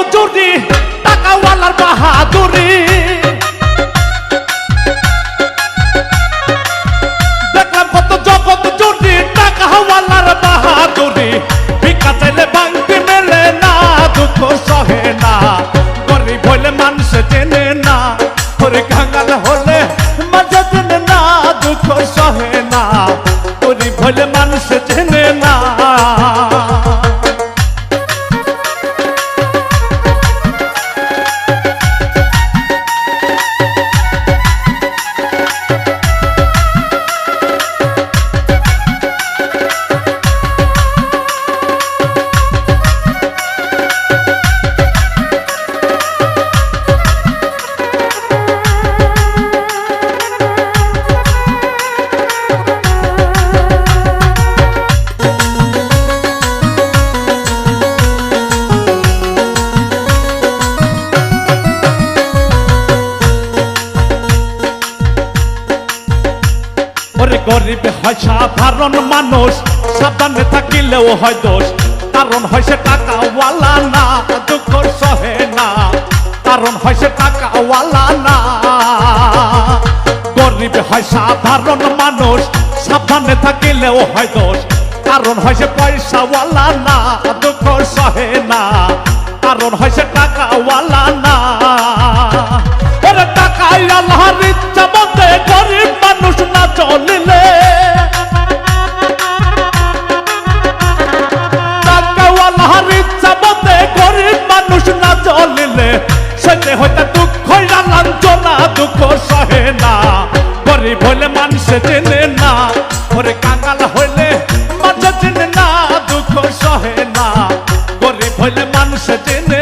জুড়ি টাকাওয়ালার গরিব হয় সাধারণ মানুষ, সাবধানে থাকিলেও হয় দোষ। কারণ হয় সে টাকাওয়ালা না দুঃখ সহে না। কারণ হয় সে টাকাওয়ালা না। গরিব হয় সাধারণ মানুষ, সাবধানে থাকিলেও হয় দোষ। কারণ হয় সে পয়সাওয়ালা না দুঃখ সহে না। কারণ হয় সে টাকাওয়ালা না। ওরে টাকাই আল্লাহর হইলে চেনে না, ওরে কাঙ্গাল হইলে মানুষ চেনে না, দুঃখ সহে না। গরিব হইলে মানুষ চেনে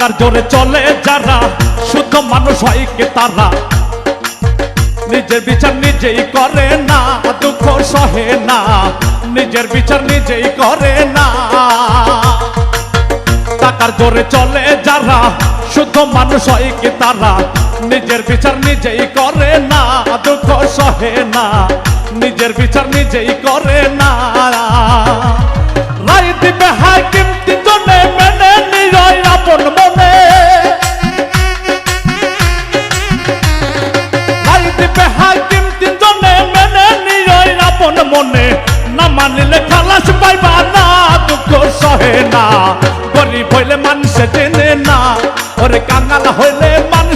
টাকার জোরে চলে যারা, শুদ্ধ মানুষ হয় কে তারা? নিজের বিচার নিজেই করে না, দুঃখ সহে না। নিজের বিচার নিজেই করে না। টাকার জোরে চলে যারা, শুদ্ধ মানুষ হয় কি তারা? নিজের বিচার নিজেই করে না, দুঃখ সহে না। নিজের বিচার নিজেই করে না। গরিব হইলে মানুষ